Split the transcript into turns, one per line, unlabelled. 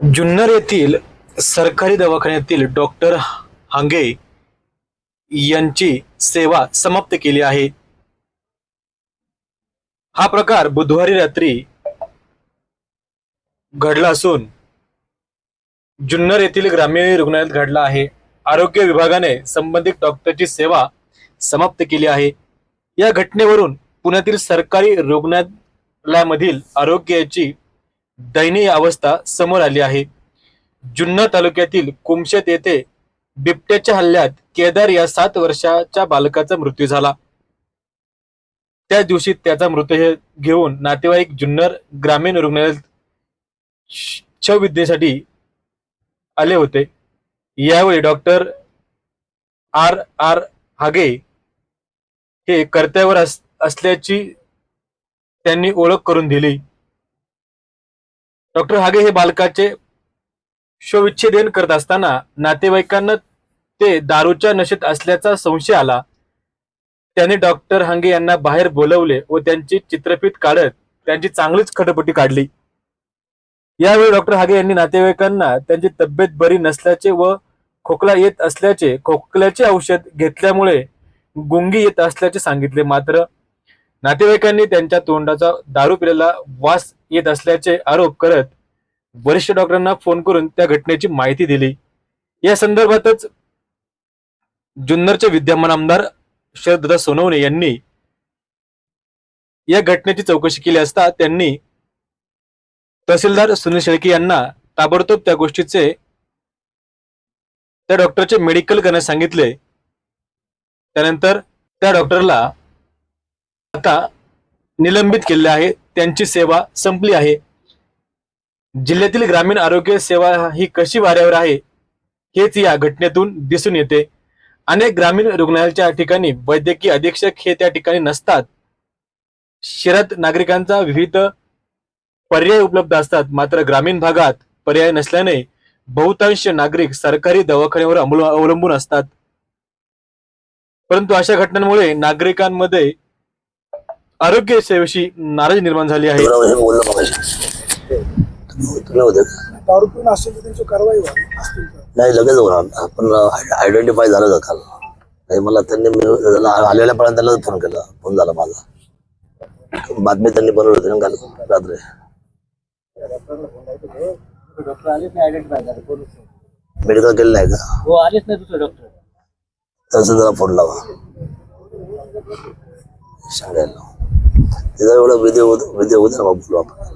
जुन्नर येथील सरकारी दवाखान्यातील डॉक्टर हांगे यांची सेवा समाप्त केली आहे. हा प्रकार बुधवारी रात्री घडला असून जुन्नर येथील ग्रामीण रुग्णालयात घडला आहे. आरोग्य विभागाने संबंधित डॉक्टरची सेवा समाप्त केली आहे. या घटनेवरून पुण्यातील सरकारी रुग्णालयामधील आरोग्याची दयनीय अवस्था समोर आली आहे. जुन्नर तालुक्यातील कुमशेत येथे बिबट्याच्या हल्ल्यात केदार या सात वर्षाच्या बालकाचा मृत्यू झाला. त्या दिवशी त्याचा मृतदेह घेऊन नातेवाईक जुन्नर ग्रामीण रुग्णालयात शवविद्येसाठी आले होते. यावेळी डॉक्टर आर आर हागे हे कर्त्यावर असल्याची त्यांनी ओळख करून दिली. डॉक्टर हागे हे बालकाचे शवविच्छेदन करत असताना नातेवाईकांना ते दारूच्या नशेत असल्याचा संशय आला. त्याने डॉक्टर हांगे यांना बाहेर बोलवले व त्यांची चित्रफित काढत त्यांची चांगलीच खटपटी काढली. यावेळी डॉक्टर हागे यांनी नातेवाईकांना त्यांची तब्येत बरी नसल्याचे व खोकला येत असल्याचे खोकल्याचे औषध घेतल्यामुळे गुंगी येत असल्याचे सांगितले. मात्र नातेवाईकांनी त्यांच्या तोंडाचा दारू पिलेला वास येत असल्याचे आरोप करत वरिष्ठ डॉक्टरांना फोन करून त्या घटनेची माहिती दिली. या संदर्भातच जुन्नरचे विद्यमान आमदार शरददा सोनवणे यांनी या घटनेची चौकशी केली असता त्यांनी तहसीलदार सुनील शेळके यांना ताबडतोब त्या गोष्टीचे त्या डॉक्टरचे मेडिकल करण्यास सांगितले. त्यानंतर त्या डॉक्टरला आता निलंबित केले आहे. त्यांची सेवा संपली आहे. जिल्ह्यातील ग्रामीण आरोग्य सेवा ही कशी वाऱ्यावर आहे हेच या घटनेतून दिसून येते. अनेक ग्रामीण रुग्णालयाच्या ठिकाणी वैद्यकीय अधीक्षक हे त्या ठिकाणी नसतात. शहरात नागरिकांचा विविध पर्याय उपलब्ध असतात. मात्र ग्रामीण भागात पर्याय नसल्याने बहुतांश नागरिक सरकारी दवाखान्यावर अवलंबून असतात. परंतु अशा घटनांमुळे नागरिकांमध्ये आरोग्य सेवेशी नाराजी निर्माण झाली आहे.
तुला हे बोललो मगाशी तुम्ही होते. का?
दारू पिऊन असेल तर त्यांची कारवाई व्हावी असतील तर
नाही लगेच होणार. आपण आयडेंटिफाय झालं नाही मला त्यांनी मी त्याला आलेल्या पर्यंत त्याला फोन केला. फोन झाला माझा. बातमी त्यांनी बनवली होती ना काल रात्री.
डॉक्टर आलेच नाही आयडेंटिफाय झाले कोणच नाही.
मेडिकल केलं नाही का?
हो आलेच नाही दुसरे डॉक्टर
तसं त्याला फोन लावा. सांगायला. तिथं एवढं विधी होत विधी होतं ना बोलू आपण